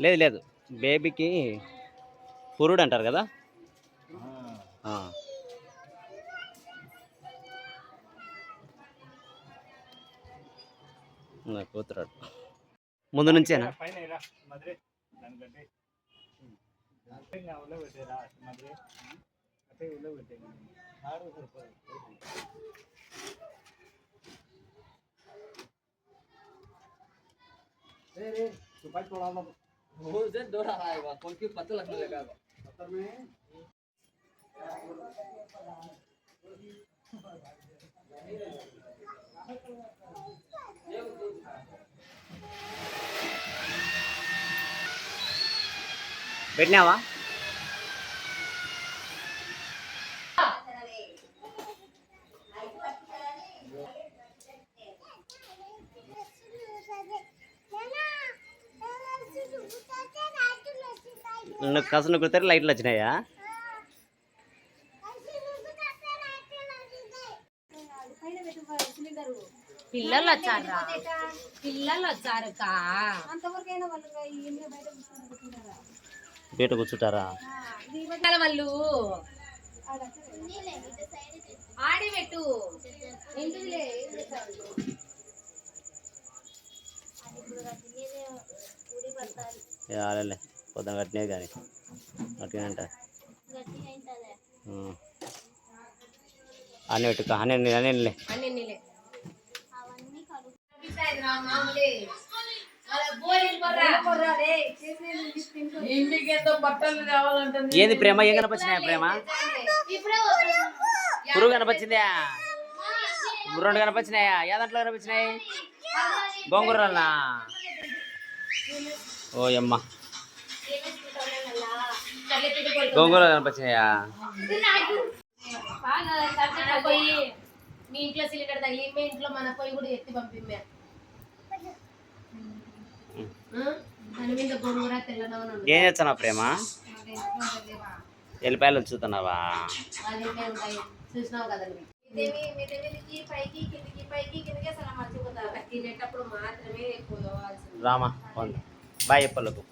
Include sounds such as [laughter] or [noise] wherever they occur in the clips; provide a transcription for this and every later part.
లేదు లేదు. బేబీకి పురుడు అంటారు కదా? కూతురాడు. ముందు నుంచేనా? ಅಷ್ಟೇನ ಉಲ್ಲ रे रे सुपाई तोड़ा लो हो। जे दोरा रहा है कौन की पत्ते लगने लगा है पत्थर में పెట్టినావా? నువ్వు కసు నొక్కుతారు లైట్లు వచ్చినాయా? పిల్లలు వచ్చారా? పిల్లలు వచ్చారు కా బయట కూర్చుంటారా? వాళ్ళు. ఆడలే పొద్దున కట్టినవి కానీ. కట్టిన అంట అన్నీ పెట్టుకో అన్నీ అన్నీ అన్నీ ఏంది ప్రేమ? ఏం కనపచ్చినాయా ప్రేమ? పురుగు కనపచ్చిందా? రెండు కనపచ్చినాయా? ఏ దాంట్లో కనపచ్చినాయి? గోంగూరలనా ఓ అమ్మ గోంగూర కనపచ్చినాయా? పోయి మీ ఇంట్లో సిలిండర్ తగిలి మీ ఇంట్లో మన పొయ్యి కూడా ఎత్తి పంపిమ్మే. మర్చిపోతారు. తినేటప్పుడు మాత్రమే ఎక్కువ కావాల్సింది. రామా బాయ్ చెప్పలకు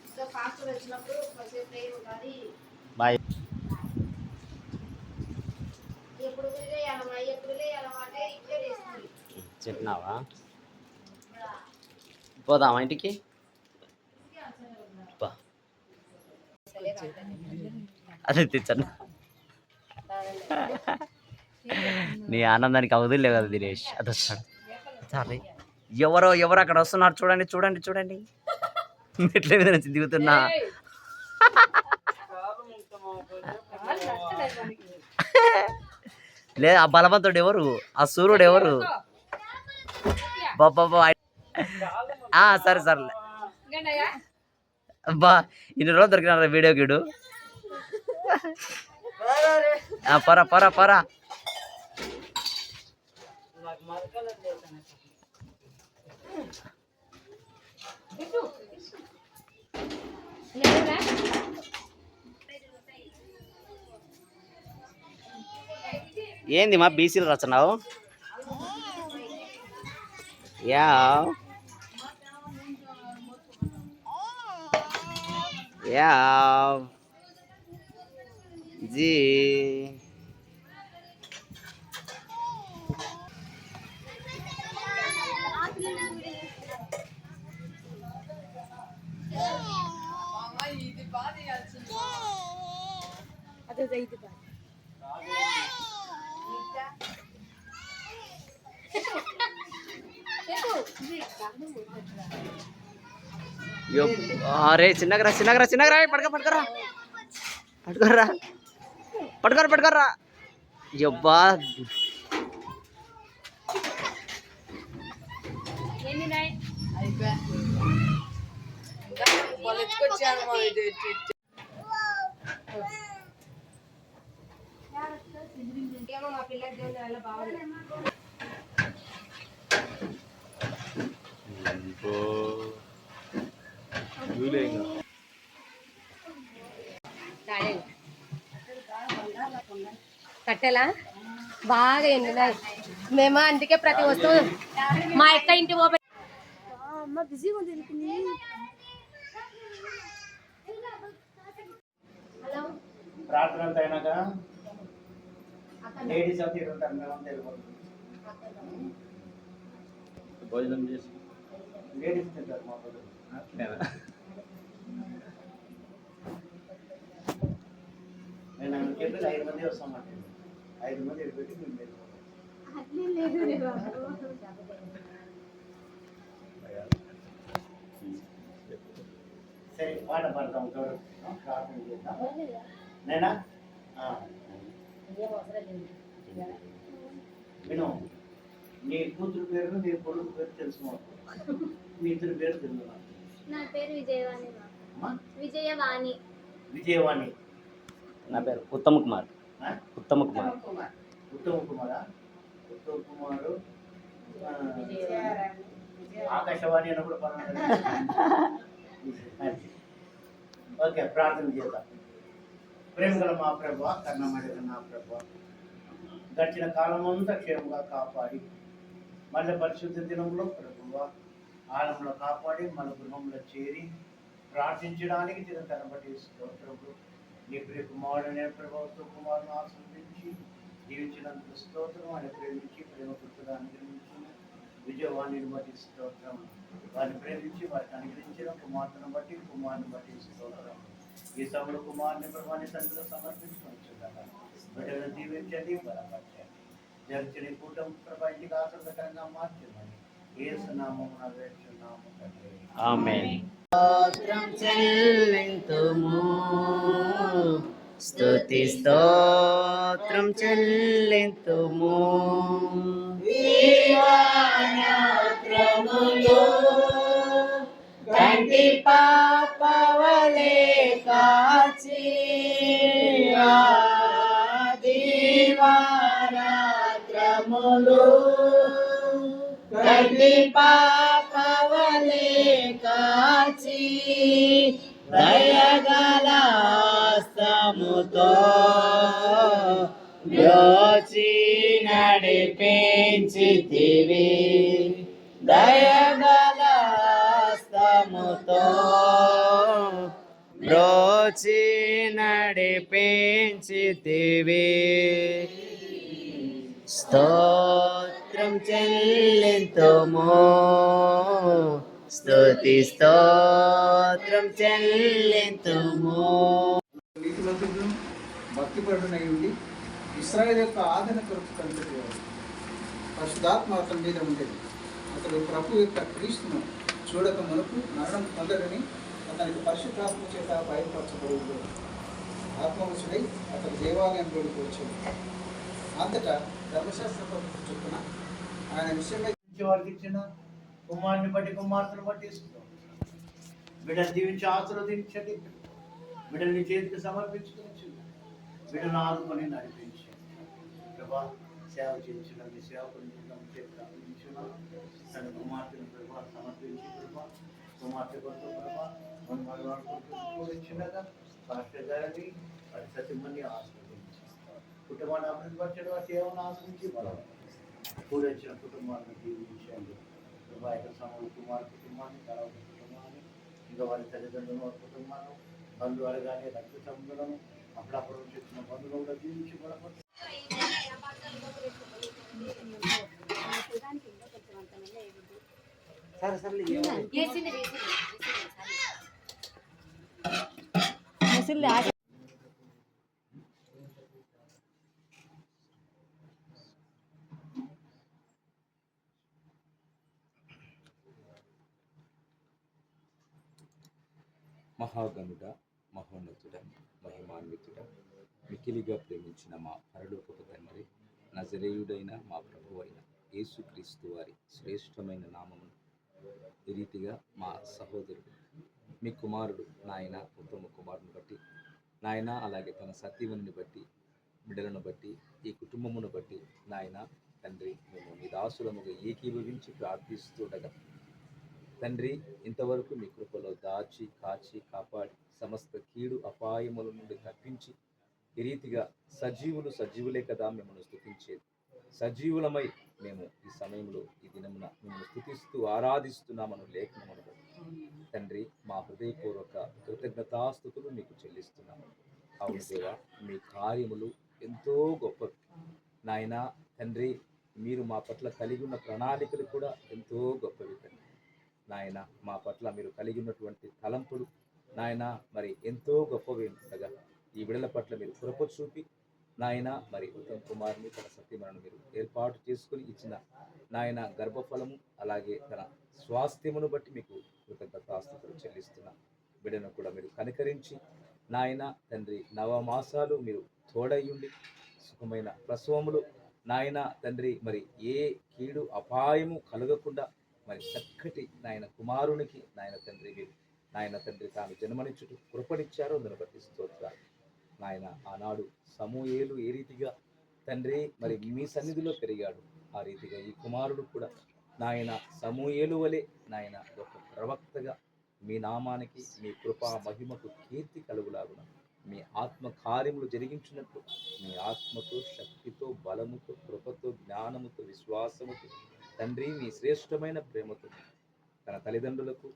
బాయ్. చెప్పినావా? పోదామా ఇంటికి? అదే తెచ్చన్న. నీ ఆనందానికి అవధులే కదా దినేష్. అది వస్తాడు చాలు. ఎవరో ఎవరు అక్కడ వస్తున్నారు చూడండి చూడండి చూడండి. మెట్ల మీద నుంచి దిగుతున్నా. లేదు ఆ బలవంతుడు ఎవరు? ఆ సూర్యుడు ఎవరు? [laughs] బాబా ఆ సరే సరే. అబ్బా ఇన్ని రోజులు దొరికినారా వీడియో గీడు. పరా పరా పరా. ఏంది మా బీసీలు రచనావు యా. Yeah. Thank [laughs] you. అరే చిన్నగరా చిన్నగరా చిన్నగరా పడక పడకరా పట్టుకోరా పట్టుకోరా పట్టుకోరా ఏమో మా కట్టెలా? బాగా ఎండినాయి మేము అందుకే ప్రతి వస్తువు మా అక్క ఇంటి పోయి అమ్మ బిజీగా ఉంది హలో ప్రార్థన అంతా అయినాక లేడీస్ అంతా ఇక్కడ ఉంటారు మేమంతా వెళ్ళిపోతాం భోజనం చేసి లేడీస్ తింటారు మా చెప్పేది ఐదు మంది వస్తామంటే ఐదు మంది పెట్టి మేము సరే పాట పాడతాం ప్రార్థన చేద్దాం. నేనా. విను. నీ కూతురు పేరు నీ కొడుకు పేరు తెలుసుకో మీ ఇద్దరు పేరు తెలుసు నా పేరు విజయవాణి విజయవాణి. విజయవాణి. నా పేరు ఉత్తమ్ కుమార్? ఉత్తమ్ కుమార్. ఉత్తమ్ కుమారా. ఉత్తమ్ కుమారు? ఆకాశవాణి అని కూడా పర్వాలేదు ఓకే ప్రార్థన చేద్దాం. ప్రేమ గల మా ప్రభు కన్నమడి నా ప్రభు గడిచిన కాలం అంతా క్షేమంగా కాపాడి మళ్ళీ పరిశుద్ధ దినంలో ప్రభువ ఆలంలో కాపాడి మన గృహంలో చేరి ప్రార్థించడానికి తిరుగుతాను బట్టి స్తోత్రములు. నీ ప్రియ కుమారుడు నేను ప్రభావతో కుమారుని ఆస్వాదించి జీవించినందుకు స్తోత్రం అని ప్రేమించి ప్రేమ కృతుగా అనుగ్రహించిన విజయవాణి బట్టి స్తోత్రం. వారిని ప్రేమించి వారికి అనుగ్రహించిన కుమార్తెను బట్టి కుమారుని బట్టి స్తోత్రం. ఈ సభలో కుమారుని ప్రభాని తండ్రిలో కదా బిడ్డలను దీవించండి బలపరచండి. జరిచిన కూటమి ప్రభా ఇంటికి ఆసక్తికరంగా మార్చమని ఏసునామం వేస్తున్నాము తండ్రి. స్తోత్రం చెల్లింతుము. స్తుతి స్తోత్రం చెల్లింతుము. కంటి పాపవలే కాచి దీవారాత్రములు కంటి పాపవలే కాచి దయగల యోచి బ్రోచి నడిపించితివి. దయగల రోచి బ్రోచి నడిపించితివి. స్తోత్రం చెల్లింతుము. స్తుతి స్తోత్రం చెల్లింతుము. భక్తి భక్తిపరుడనై ఉండి ఇస్రాయల్ యొక్క ఆదరణ కొరకు కనిపెట్టేవాడు పశుధాత్మ అతని మీద ఉండేది. అతడు ప్రభు యొక్క క్రీస్తును చూడక మనకు మరణం పొందడని అతనికి పరిశుద్ధాత్మ చేత బయలుపరచబడి ఆత్మవశుడై అతడు దేవాలయంలోకి వచ్చాడు. అంతటా ధర్మశాస్త్ర పద్ధతి చొప్పున ఆయన విషయమై వారికి ఇచ్చిన కుమారుని బట్టి కుమార్తెను బట్టి ఇస్తున్నాం. బిడ్డను దీవించి ఆశీర్వదించండి. బిడ్డని చేతికి సమర్పించుకోవచ్చు బిడ్డను ఆదుకొని నడిపించి. ప్రభా సేవ చేయించిన మీ సేవకుని చేతికి తన కుమార్తెను ప్రభా సమర్పించి ప్రభా కుమార్తె కొరకు ప్రభా మన మనవాడుకుంటూ పాస్టర్ గారిని వారి సత్యమని ఆశీర్వదించి కుటుంబాన్ని అభివృద్ధి పరిచయం సేవను ఆశ్రయించి బలం కూడా వచ్చిన కుటుంబాన్ని దీవించండి ప్రభా యొక్క సమూహ కుమార్ కుటుంబాన్ని తర్వాత కుటుంబాన్ని ఇంకా వారి తల్లిదండ్రులు వారి కుటుంబాన్ని బంధువులు కానీ రక్త సంబంధులను అప్పుడప్పుడు నుంచి వచ్చిన బంధువులు కూడా దీవించి బలపడి సరే సరే వేసింది మహాగణుడ మహోన్నతుడ మహిమాన్వితుడ మికిలిగా ప్రేమించిన మా పరలోకపు తండ్రి నజరేయుడైన మా ప్రభు అయిన యేసుక్రీస్తు వారి శ్రేష్టమైన నామమును ఈ రీతిగా మా సహోదరుడు మీ కుమారుడు నాయన ఉత్తమ కుమారుని బట్టి నాయన అలాగే తన సతీవుని బట్టి బిడ్డలను బట్టి ఈ కుటుంబమును బట్టి నాయన తండ్రి మేము మీ దాసులముగా ఏకీభవించి ప్రార్థిస్తుండగా తండ్రి ఇంతవరకు మీ కృపలో దాచి కాచి కాపాడి సమస్త కీడు అపాయముల నుండి తప్పించి ఈ రీతిగా సజీవులు సజీవులే కదా మిమ్మల్ని స్థుతించేది సజీవులమై మేము ఈ సమయంలో ఈ దినమున మిమ్మల్ని స్థుతిస్తూ ఆరాధిస్తున్నామను లేఖనమును తండ్రి మా హృదయపూర్వక కృతజ్ఞతాస్థుతులు మీకు చెల్లిస్తున్నాము. అవును దేవా మీ కార్యములు ఎంతో గొప్పవి. నాయనా తండ్రి మీరు మా పట్ల కలిగి ఉన్న ప్రణాళికలు కూడా ఎంతో గొప్పవి తండ్రి. నాయన మా పట్ల మీరు కలిగి ఉన్నటువంటి తలంపులు నాయన మరి ఎంతో గొప్పవి ఉండగా ఈ విడల పట్ల మీరు కృప చూపి నాయన మరి ఉత్తమ్ కుమార్ని తన సత్యమలను మీరు ఏర్పాటు చేసుకుని ఇచ్చిన నాయన గర్భఫలము అలాగే తన స్వాస్థ్యమును బట్టి మీకు కృతజ్ఞతాస్తుతులు చెల్లిస్తున్నా. బిడ్డను కూడా మీరు కనికరించి నాయన తండ్రి నవమాసాలు మీరు తోడయ్యుండి సుఖమైన ప్రసవములు నాయన తండ్రి మరి ఏ కీడు అపాయము కలగకుండా మరి చక్కటి నాయన కుమారునికి నాయన తండ్రి నాయన తండ్రి తాను జన్మనిచ్చుటూ కృపనిచ్చారో అందును బట్టి స్తోత్రాలు. నాయన ఆనాడు సమూయేలు ఏ రీతిగా తండ్రి మరి మీ సన్నిధిలో పెరిగాడు ఆ రీతిగా ఈ కుమారుడు కూడా నాయన సమూయేలు వలె నాయన ఒక ప్రవక్తగా మీ నామానికి మీ కృపా మహిమకు కీర్తి కలుగులాగున. మీ ఆత్మ కార్యములు జరిగించినట్లు మీ ఆత్మతో శక్తితో బలముతో కృపతో జ్ఞానముతో విశ్వాసముతో తండ్రి మీ శ్రేష్టమైన ప్రేమతో తన తల్లిదండ్రులకు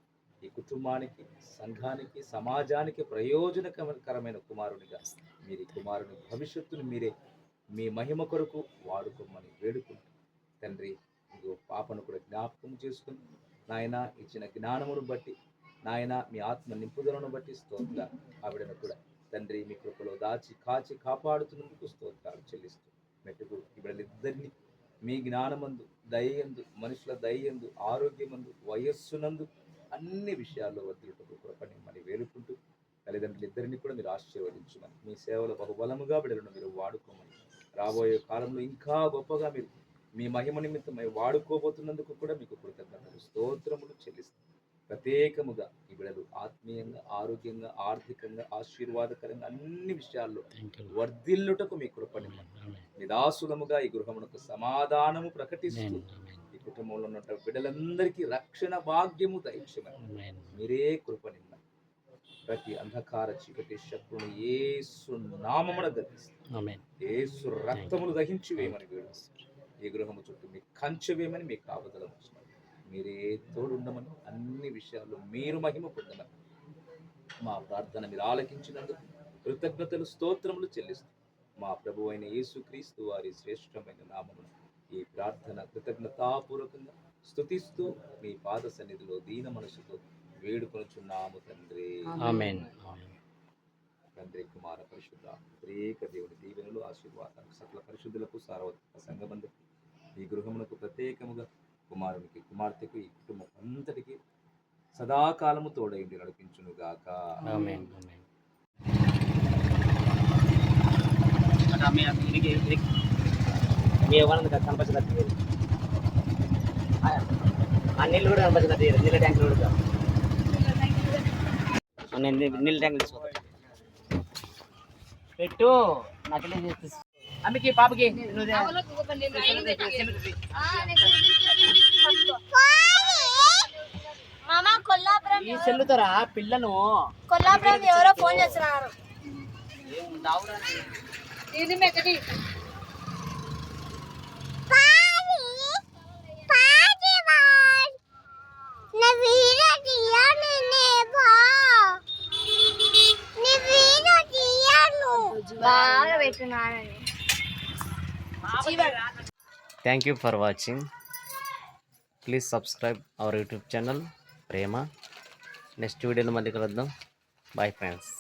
ఈ కుటుంబానికి సంఘానికి సమాజానికి ప్రయోజనకరమైన కుమారునిగా మీరు ఈ కుమారుని భవిష్యత్తును మీరే మీ మహిమ కొరకు వాడుకోమని వేడుకుంటూ తండ్రి ఇదిగో పాపను కూడా జ్ఞాపకం చేసుకుని నాయన ఇచ్చిన జ్ఞానమును బట్టి నాయన మీ ఆత్మ నింపుదలను బట్టి స్తోత్ర ఆవిడను కూడా తండ్రి మీ కృపలో దాచి కాచి కాపాడుతున్నందుకు స్తోత్రాలు చెల్లిస్తూ మెట్టుకు ఇవిడలిద్దరినీ మీ జ్ఞానమందు దయ్యందు మనుషుల దయ్యందు ఆరోగ్యమందు వయస్సునందు అన్ని విషయాల్లో వదిలిటకు కృపని మరి వేడుకుంటూ తల్లిదండ్రులు ఇద్దరిని కూడా మీరు ఆశీర్వదించమని మీ సేవలు బహుబలముగా బిడ్డలను మీరు వాడుకోమని రాబోయే కాలంలో ఇంకా గొప్పగా మీరు మీ మహిమ నిమిత్తమై వాడుకోబోతున్నందుకు కూడా మీకు కృతజ్ఞతలు స్తోత్రములు చెల్లిస్తాం ప్రత్యేకముగా ఈ బిడ్డలు ఆత్మీయంగా ఆరోగ్యంగా ఆర్థికంగా ఆశీర్వాదకరంగా అన్ని విషయాల్లో వర్ధిల్లుటకు మీ కృపనిమ్మని నిదాసులముగా ఈ గృహమునకు సమాధానము ప్రకటిస్తూ ఈ కుటుంబంలో ఉన్న బిడ్డలందరికీ రక్షణ భాగ్యము దయచమని మీరే కృపనిమ్మని ప్రతి అంధకార చీకటి శత్రువును ఏసు నామమున గతిస్తాం ఏసు రక్తములు దహించి వేయమని వేడు ఈ గృహము చుట్టూ మీ కంచె వేయమని మీ కాపుదల ఉంచమని మీరే తోడుండమని అన్ని విషయాల్లో మీరు మహిమ పొందమని మా ప్రార్థన మీరు ఆలకించినందుకు కృతజ్ఞతలు స్తోత్రములు చెల్లిస్తూ మా ప్రభు అయిన యేసుక్రీస్తు వారి శ్రేష్టమైన నామమున ఈ ప్రార్థన కృతజ్ఞతాపూర్వకంగా స్తుతిస్తూ మీ పాద సన్నిధిలో దీన మనసుతో వేడుకొనుచున్నాము తండ్రి. ఆమెన్. తండ్రి కుమార పరిశుద్ధ త్రేక దేవుని దీవెనలు ఆశీర్వాదాలు సకల పరిశుద్ధులకు సార్వత్రిక సంఘమందు ఈ గృహమునకు ప్రత్యేకముగా కుమారునికి కుమార్తెకు ఈ కుటుంబం అంతటికి సదాకాలము తోడైంది నడిపించునుగాక. కనపరచలేదు నీళ్ళు కూడా కనపరచలేదు నీళ్ళ ట్యాంక్ పెట్టు నకిలీ అమ్మకి పాపకి. ఈ చెల్లుతారా? పిల్లను. కొల్లాపురం ఎవరో ఫోన్ చేస్తున్నారు ఏముందావురా ఇది మెక్కటి బాగా పెట్టున్నానని thank you for watching please subscribe our YouTube channel Prema next వీడియోలో మళ్ళీ కలుద్దాం. Bye friends